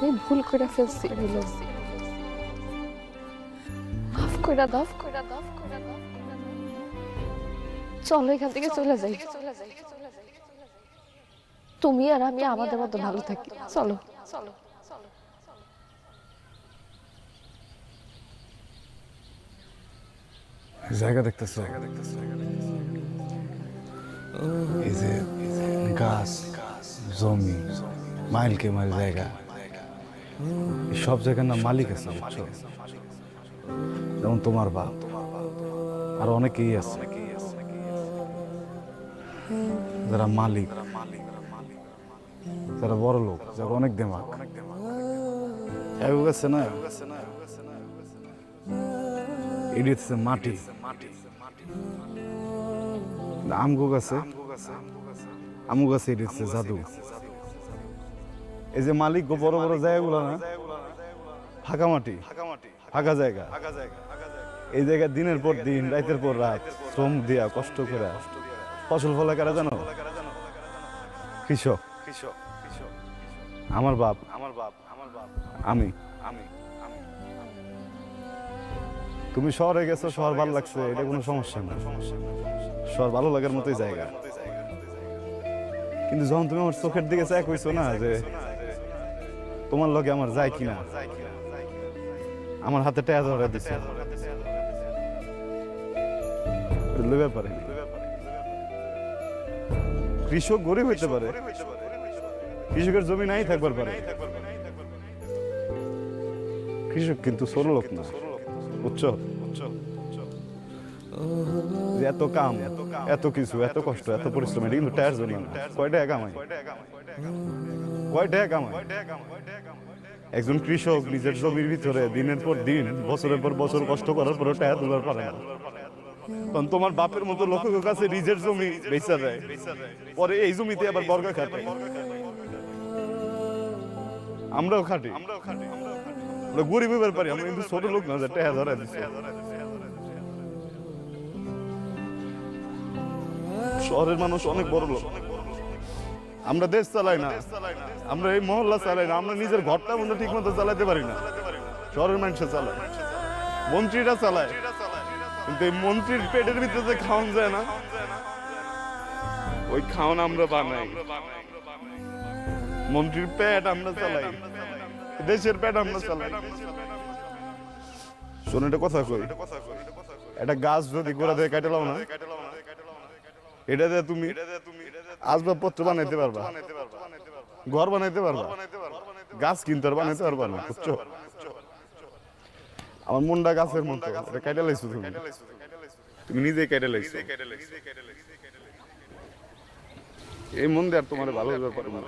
আমি ভুল করে ফেলছি মাফ করে দাও। দাও চলো, এখান থেকে চলে যাই। তুমি আর আমি আমাদের মতো ভালো থাকি। চলো। জায়গা দেখতেছ? এই যে গাছ, জমি মাইল কে মাইল জায়গা। সব জায়গার না মালিক আছে যেমন তোমার বাপ আর অনেকেই আছে। যারা মালিক, যারা বড় লোক, যারা অনেক দেমাক এগো গেছে না? হচ্ছে মাটি। আমগো গাছে আমগো গাছে হচ্ছে জাদু। এই যে মালিক গো বড় বড় জায়গাগুলো না? ফাঁকা মাটি ফাঁকা জায়গা। এই জায়গায় দিনের পর দিন রাতের পর রাত শ্রম দিয়া কষ্ট করে ফসল ফলা কারা জানো? কৃষক। আমার বাপ। আমার বাপ আমার বাপ। আমি। আমি তুমি শহরে গেছো শহর ভালো লাগছে এটা কোনো সমস্যা না শহর ভালো লাগার মতোই জায়গা। কিন্তু যখন তুমি আমার চোখের দিকে চাই কইছো না যে তোমার লগে আমার যায় কিনা? আমার হাতে টাকা ধরে দিছে। ব্যাপারে কৃষক গরিব হইতে পারে। কৃষকের জমি নাই থাকবার পারে। কৃষক কিন্তু ছোট লোক না। বুঝছ যে এত কাম, এত কিছু, এত কষ্ট, এত পরিশ্রম এটা কিন্তু টায়ার জন্য না কয় টাকা কামাই কয় টাকা কামাই একজন কৃষক নিজের জমির ভিতরে দিনের পর দিন, বছরের পর বছর কষ্ট করার পরে টাকা তোলার পারে না। কারণ তোমার বাপের মতো লোকের কাছে নিজের জমি বেচা দেয় পরে এই জমিতে আবার বর্গা খাটে। আমরাও খাটি। আমরা গরিব পারি, আমরা কিন্তু ছোট লোক না যে টাকা ধরে দিচ্ছে শহরের মানুষ অনেক বড় লোক। আমরা দেশ চালাই না। আমরা এই মহল্লা চালাই না। আমরা নিজের ঘরটা মধ্যে ঠিক মতো চালাতে পারি না। শহরের মানুষ চালায়। মন্ত্রীরা চালায়। কিন্তু এই মন্ত্রীর পেটের ভিতরে যে খাওয়ান যায় না, ওই খাওয়ান আমরা বানাই। মন্ত্রীর পেট আমরা চালাই। দেশের পেট আমরা চালাই। শোন এটা কথা কই। একটা গাছ যদি গোড়া দিয়ে কেটে লাও না এটা দিয়ে তুমি আসবাবপত্র বানাইতে পারবা। ঘর বানাইতে পারবা। গাছ কিনতে আর বানাইতে পারবা না, বুঝছ? আমার মনটা গাছের মতো, এটা কেটে লাইছো তুমি? তুমি নিজে কেটে লাইছো। এই মন আর তোমার ভালো হইবার পারে না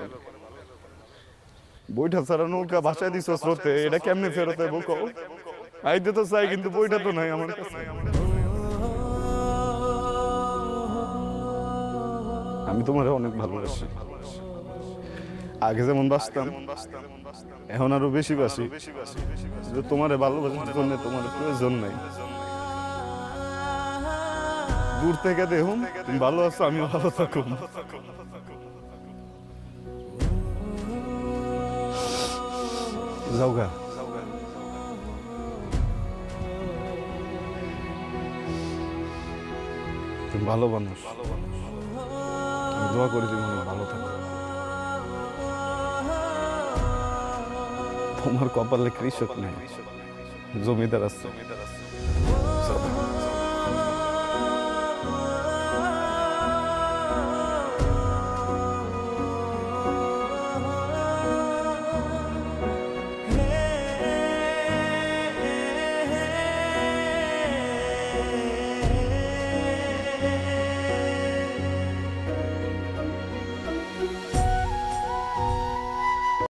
বইটা ছাড়া নৌকা ভাষায় দিছ স্রোতে, এটা কেমনে ফেরত হইব আইতে তো চাই, কিন্তু বইটা তো নাই আমার কাছে। আমি তোমার অনেক ভালোবাসি। আগে যেমন বাসতাম এখন আরও বেশি বাসি তোমারে ভালোবাসার জন্য তোমার প্রয়োজন নাই। দূর থেকে দেখুন, তুমি ভালো আছো আমি ভালো থাকুন। যাওগা তুমি ভালো মানুষ। আমি দোয়া করি তুমি অনেক ভালো থাকো। তোমার কপালে কৃষক নেই জমিদার আছে।